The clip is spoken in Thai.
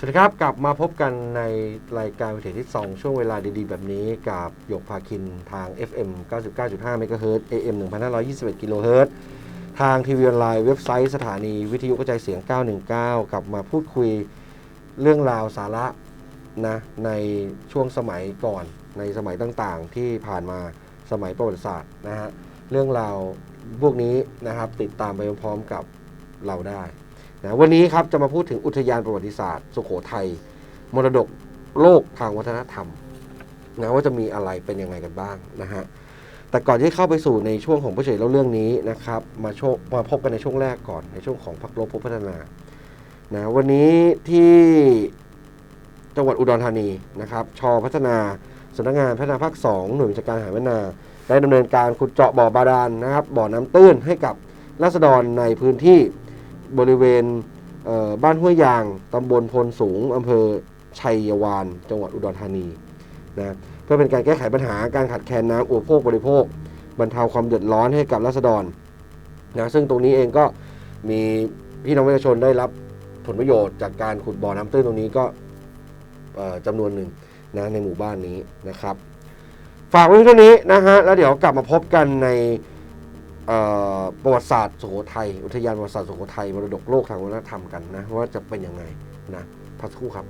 สวัสดีครับ กลับมาพบกันในรายการวิถีที่2ช่วงเวลาดีๆ แบบนี้กับหยกพาคินทาง FM 99.5 MHz AM 1521กิโลเฮิรตซ์ทางทีวีออนไลน์เว็บไซต์สถานีวิทยุกระจายเสียง 919 กลับมาพูดคุยเรื่องราวสาระนะในช่วงสมัยก่อนในสมัยต่างๆ ที่ผ่านมาสมัยประวัติศาสตร์นะฮะเรื่องราวพวกนี้นะครับติดตามไปพร้อมกับเราได้ นะวันนี้ครับจะมาพูดถึงอุทยานประวัติศาสตร์ สุโขทัยมรดกโลกทางวัฒนธรรมนะว่าจะมีอะไรเป็นยังไงกันบ้างนะฮะแต่ก่อนที่เข้าไปสู่ในช่วงของผู้เฉลยเล่าเรื่องนี้นะครับมาโชคมาพบกันในช่วงแรกก่อนในช่วงของพักลบพบพัฒนานะวันนี้ที่จังหวัดอุดรธานีนะครับชอพัฒนาสำนักงานพัฒนาภาค 2 หน่วยวิชาการหารพัฒนาได้ดำเนินการขุดเจาะบ่อบาดาลนะครับบ่อน้ำตื้นให้กับราษฎรในพื้นที่ บริเวณเบ้านห้วยยาง ตำบลพลสูง อำเภอชัยวาน จังหวัดอุดรธานีนะเพื่อเป็นการแก้ไขปัญหาการขาดแคลนน้ำอุปโภคบริโภค บรรเทาความเดือดร้อนให้กับราษฎรนะซึ่งตรงนี้เองก็มีพี่น้องประชาชนได้รับผลประโยชน์จากการขุดบ่อน้ำตื้นตรงนี้ก็จำนวนหนึ่งนะในหมู่บ้านนี้นะครับ ฝากไว้เท่านี้นะฮะแล้วเดี๋ยวกลับมาพบกันใน ประวัติศาสตร์สุโขทัยอุทยานประวัติศาสตร์สุโขทัยมรดกโลกทางวัฒนธรรมกันนะว่าจะเป็นยังไงนะพักครู่ครับ